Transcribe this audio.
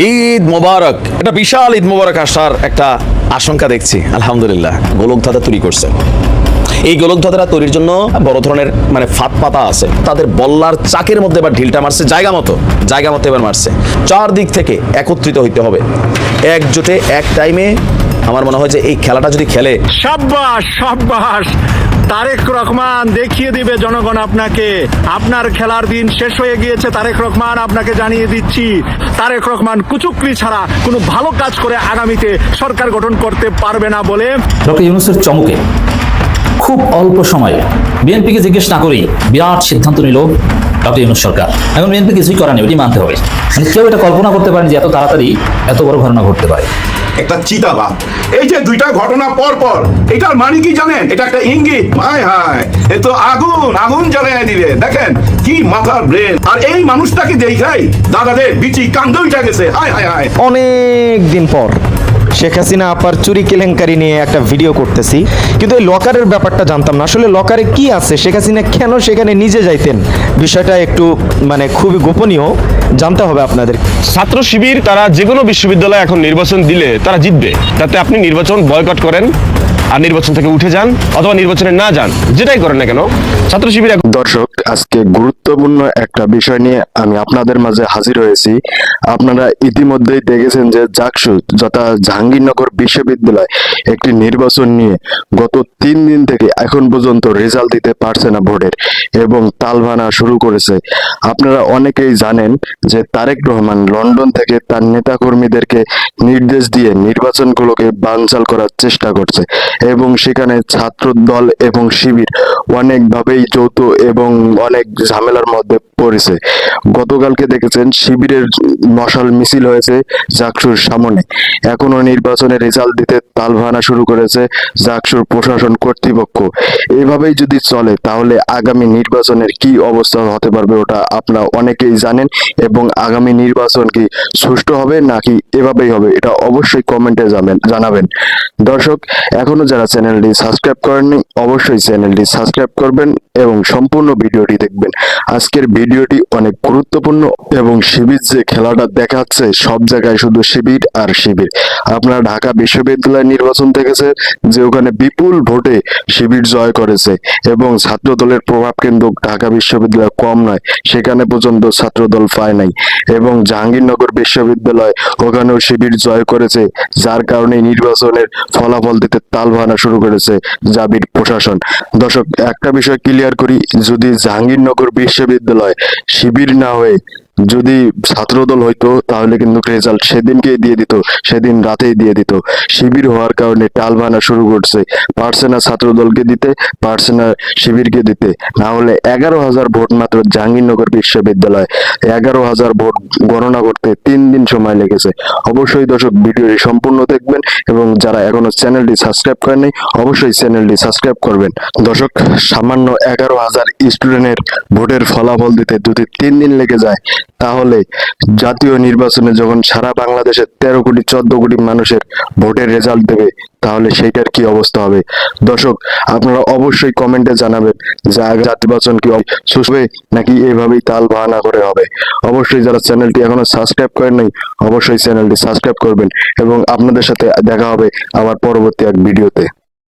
ঈদ মোবারক। এটা বিশাল ঈদ মোবারক আসার একটা আশঙ্কা দেখছি, আলহামদুলিল্লাহ। গোলকধাঁধা তৈরি করছে। এই গোলকধাঁধারা তৈরির জন্য বড় ধরনের মানে ফাত পাতা আছে। তাদের বল্লার চাকের মধ্যে এবার ঢিলটা মারছে, জায়গা মতো জায়গা মতো এবার মারছে। চার দিক থেকে একত্রিত হইতে হবে। একজোটে এক টাইমে আমার মনে হয় যে এই খেলাটা যদি খেলে সাব্বাস সাব্বাস। তারেক রহমান দেখিয়ে দিবে জনগণ আপনাকে। আপনার খেলার দিন শেষ হয়ে গিয়েছে, তারেক রহমান আপনাকে জানিয়ে দিচ্ছি। তারেক রহমান কুচুকরি ছাড়া কোনো ভালো কাজ করে আগামীতে সরকার গঠন করতে পারবে না বলে ডক্টর ইউনুসের চমকে। খুব অল্প সময়ে বিএনপিকে জিজ্ঞেস না করেই বিরাট সিদ্ধান্ত নিল ডক্টর ইউনুস সরকার। এখন বিএনপি কিছুই করা নেই ওটি মানতে হবে। মানে কেউ এটা কল্পনা করতে পারেন যে এত তাড়াতাড়ি এত বড় ঘটনা ঘটতে পারে। একটা চিতাবাঘ এই যে দুইটা ঘটনা পর পর এটার মানে কি জানেন? এটা একটা ইঙ্গিত। হায় হায়, এ তো আগুন আগুন জ্বালিয়ে দিবে। দেখেন কি মাথার ব্রেন। আর এই মানুষটাকে দেখাই, দাদাদের বিচি কান্দ উঠে গেছে। হায় হায় হায়। অনেক দিন পর শেখ হাসিনা আপার চুরি কেলেঙ্কারি নিয়ে একটা ভিডিও করতেছি। কিন্তু এই লকারের ব্যাপারটা জানতাম না। আসলে লকারে কি আছে? শেখ হাসিনা কেন সেখানে নিজে যাইতেন? বিষয়টা একটু মানে খুবই গোপনীয়, জানতে হবে আপনাদের। ছাত্র শিবির, তারা যে কোনো বিশ্ববিদ্যালয়ে এখন নির্বাচন দিলে তারা জিতবে। তাতে আপনি নির্বাচন বয়কট করেন। আর নির্বাচন থেকে উঠে যান অথবা নির্বাচনে না যান, যেটাই করেন না কেন, ছাত্র শিবির দর্শক, আজকে গুরুত্বপূর্ণ একটা বিষয় নিয়ে আমি আপনাদের মাঝে হাজির হয়েছি। আপনারা ইতিমধ্যেই দেখেছেন যে জাকসু যথা জাহাঙ্গীরনগর বিশ্ববিদ্যালয় একটি নির্বাচন নিয়ে গত তিন দিন থেকে এখন পর্যন্ত রেজাল্ট দিতে পারছে না বোর্ডের এবং তালভানা শুরু করেছে। আপনারা অনেকেই জানেন যে তারেক রহমান লন্ডন থেকে তার নেতাকর্মীদেরকে নির্দেশ দিয়ে নির্বাচনগুলোকে বানচাল করার চেষ্টা করছে। এবং সেখানে ছাত্র দল এবং শিবির অনেকভাবেই যৌথ এবং অনেক ঝামেলার মধ্যে পড়েছে। গতকালকে দেখেছেন শিবিরের মশাল মিছিল হয়েছে জাকসুর সামনে। এখনও নির্বাচনের রেজাল্ট দিতে তালভানা শুরু করেছে জাকসুর প্রশাসন কর্তৃপক্ষ। এভাবেই যদি চলে, তাহলে আগামী নির্বাচনের কি অবস্থা হতে পারবে ওটা আপনারা অনেকেই জানেন এবং আগামী নির্বাচন কি সুষ্ঠু হবে নাকি এভাবেই হবে, এটা অবশ্যই কমেন্টে জানাবেন। দর্শক এখনও যারা চ্যানেলটি সাবস্ক্রাইব করেননি, অবশ্যই চ্যানেলটি সাবস্ক্রাইব করবেন এবং সম্পূর্ণ ভিডিওটি দেখবেন। আজকের ভিডিওটি অনেক গুরুত্বপূর্ণ এবং শিবির যে খেলাটা দেখাচ্ছে, সব জায়গায় শুধু শিবির আর শিবির। আপনারা ঢাকা বিশ্ববিদ্যালয় নির্বাচন দেখেছে, যে ওখানে বিপুল ভোটে শিবির জয় করেছে এবং ছাত্র দলের প্রভাব কিন্তু ঢাকা বিশ্ববিদ্যালয় কম নয়, সেখানে পর্যন্ত ছাত্র দল পায় নাই। এবং জাহাঙ্গীরনগর বিশ্ববিদ্যালয় ওখানেও শিবির জয় করেছে, যার কারণে নির্বাচনের ফলাফল দিতে তাল ভাঙা শুরু করেছে জাবির প্রশাসন। দর্শক, একটা বিষয় ক্লিয়ার করি, যদি জাহাঙ্গীরনগর বিশ্ববিদ্যালয় শিবির না হয়ে যদি ছাত্রদল হইতো, তাহলে কিন্তু রেজাল্ট সেদিনকেই দিয়ে দিত, সেদিন রাতেই দিয়ে দিত। শিবির হওয়ার কারণে টাল ভাঙা শুরু করছে। পারছে না ছাত্রদলকে দিতে পারছে না শিবিরকে দিতে। না হলে এগারো হাজার ভোট মাত্র জাহাঙ্গীরনগর বিশ্ববিদ্যালয়। এগারো হাজার ভোট গণনা করতে তিন দিন সময় লেগেছে। অবশ্যই দর্শক, ভিডিওটি সম্পূর্ণ দেখবেন এবং যারা এখনও চ্যানেলটি সাবস্ক্রাইব করেননি, অবশ্যই চ্যানেলটি সাবস্ক্রাইব করবেন। দর্শক, সামান্য এগারো হাজার স্টুডেন্টের ভোটের ফলাফল দিতে যদি তিন দিন লেগে যায়। তাহলে জাতীয় নির্বাচনে যখন সারা বাংলাদেশের তেরো কোটি, চোদ্দ কোটি মানুষের ভোটের রেজাল্ট দেবে, তাহলে সেইটার কি অবস্থা হবে? দর্শক, আপনারা অবশ্যই কমেন্টে জানাবেন যে নির্বাচন কি সুসবে নাকি এভাবেই তাল বাহানা করে হবে। অবশ্যই যারা চ্যানেলটি এখনও সাবস্ক্রাইব করেন নাই, অবশ্যই চ্যানেলটি সাবস্ক্রাইব করবেন এবং আপনাদের সাথে দেখা হবে আমার পরবর্তী এক ভিডিওতে।